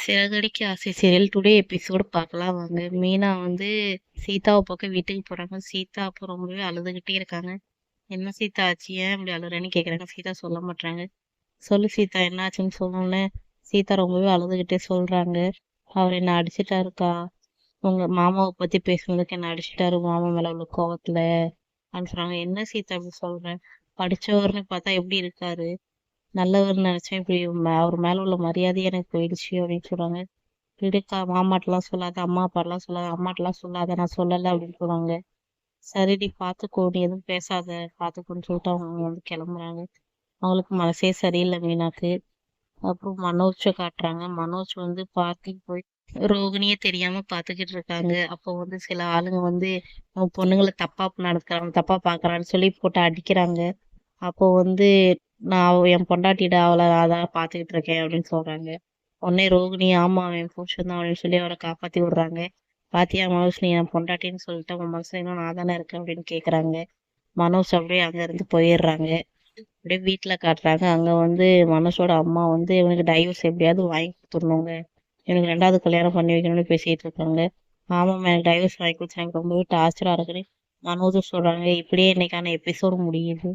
சிறகடிக்கு ஆசை serial today episode பார்க்கலாம் வாங்க. மீனா வந்து சீதாவை பார்க்க வீட்டுக்கு போகிறாங்க சீதா அப்போ ரொம்பவே அழுதுகிட்டே இருக்காங்க. என்ன சீதா ஆச்சு? ஏன் இப்படி அழுறேன்னு கேட்குறாங்க சீதா சொல்ல மாட்டாங்க சொல்லு சீதா என்ன ஆச்சுன்னு சொன்னோன்னே சீதா ரொம்பவே அழுதுகிட்டே சொல்கிறாங்க அவர் என்ன அடிச்சிட்டாருக்கா? உங்கள் மாமாவை பற்றி பேசுனதுக்கு என்ன அடிச்சிட்டாரு? மாமா மேலே உள்ள கோவத்தில். அப்படின்னு சொல்கிறாங்க என்ன சீதா அப்படி சொல்கிறேன் படிச்சவர்னு பார்த்தா எப்படி இருக்காரு? நல்லவர் நினைச்சேன். இப்படி அவர் மேல உள்ள மரியாதை எனக்கு போயிடுச்சு அப்படின்னு சொல்றாங்க விடுக்கா மாமாட்டெல்லாம் சொல்லாத அம்மா அப்பாட்டெல்லாம் சொல்லாத அம்மாட்டெல்லாம் சொல்லாத நான் சொல்லலை அப்படின்னு சொல்றாங்க சரிடி பாத்துக்கோ நீ எதுவும் பேசாத பாத்துக்கோன்னு சொல்லிட்டு அவங்க வந்து கிளம்புறாங்க. அவங்களுக்கு மனசே சரியில்லை மீனாக்கு. அப்புறம் மனோஜை காட்டுறாங்க. மனோஜ் வந்து பார்க்கிங் போய் ரோகிணியே தெரியாம பாத்துக்கிட்டு இருக்காங்க. அப்போ வந்து சில ஆளுங்க வந்து பொண்ணுங்களை தப்பா நடத்துறாங்க தப்பா பாக்குறான்னு சொல்லி போட்டு அடிக்கிறாங்க. அப்போ வந்து நான் என் பொண்டாட்டிட அவளை அதான் பார்த்துக்கிட்டு இருக்கேன் அப்படின்னு சொல்றாங்க. உடனே ரோகிணி ஆமா அவன் புருஷன் தான் அப்படின்னு சொல்லி அவரை காப்பாற்றி விடுறாங்க. பாத்தியா மனோஜ் நீ என் பொண்டாட்டின்னு சொல்லிட்டு உன் மனசுல இன்னும் நான் தானே இருக்கேன் அப்படின்னு கேட்குறாங்க மனோஜ் அப்படியே அங்கேருந்து போயிடுறாங்க. அப்படியே வீட்டில் காட்டுறாங்க. அங்கே வந்து மனோஜோட அம்மா வந்து இவனுக்கு டைவர்ஸ் எப்படியாவது வாங்கி கொடுத்துடணுங்க. இவனுக்கு ரெண்டாவது கல்யாணம் பண்ணி வைக்கணும்னு பேசிட்டு இருக்காங்க. ஆமாம் எனக்கு டைவர்ஸ் வாங்கி கொடுத்தா எனக்கு ரொம்பவே டார்ச்சராக இருக்குன்னு மனோஜும் சொல்கிறாங்க இப்படியே இன்னைக்கான எபிசோடு முடியுது.